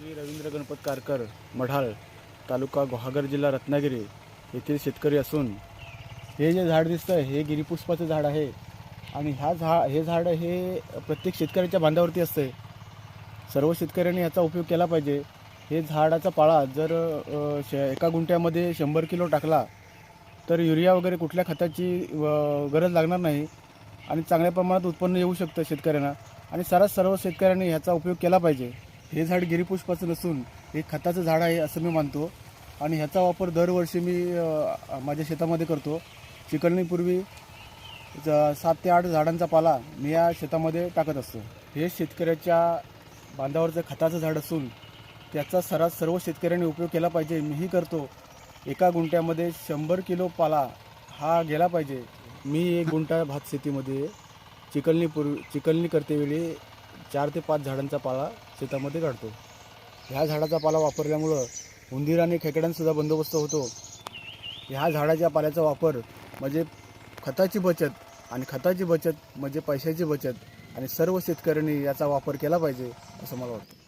मी रवींद्र गणपत कारकर मढाळ तालुका गुहागर जिल्हा रत्नागिरी येथील शेतकरी असून हे जे झाड दिसतं हे गिरीपुष्पाचं झाड आहे. आणि ह्या झा हे झाड हे प्रत्येक शेतकऱ्याच्या बांधावरती असते सर्व शेतकऱ्यांनी याचा उपयोग केला पाहिजे. हे झाडाचा पाळा जर शे श एका गुंठ्यामध्ये शंभर किलो टाकला तर युरिया वगैरे कुठल्या खताची गरज लागणार नाही आणि चांगल्या प्रमाणात उत्पन्न येऊ शकतं शेतकऱ्यांना. आणि सरास सर्व शेतकऱ्यांनी ह्याचा उपयोग केला पाहिजे. हे झाड गिरीपुष्पाचं नसून हे खताचं झाड आहे असं मी मानतो. आणि ह्याचा वापर दरवर्षी मी माझ्या शेतामध्ये करतो. चिकलणीपूर्वी ज- सात ते आठ झाडांचा पाला मी या शेतामध्ये टाकत असतो. हे शेतकऱ्याच्या बांधावरचं खताचं झाड असून त्याचा सरास सर्व शेतकऱ्यांनी उपयोग केला पाहिजे. मीही करतो. एका गुंट्यामध्ये शंभर किलो पाला हा गेला पाहिजे. मी एक गुंठा भात शेतीमध्ये चिकलणी पूर्वी चिकलणी करतेवेळी चार ते पाच झाडांचा पाला शेतामध्ये काढतो. ह्या झाडाचा पाला वापरल्यामुळं उंदीर आणि खेकड्यांसुद्धा बंदोबस्त होतो. ह्या झाडाच्या पाल्याचा वापर म्हणजे खताची बचत आणि खताची बचत म्हणजे पैशाची बचत आणि सर्व शेतकऱ्यांनी याचा वापर केला पाहिजे असं मला वाटतं.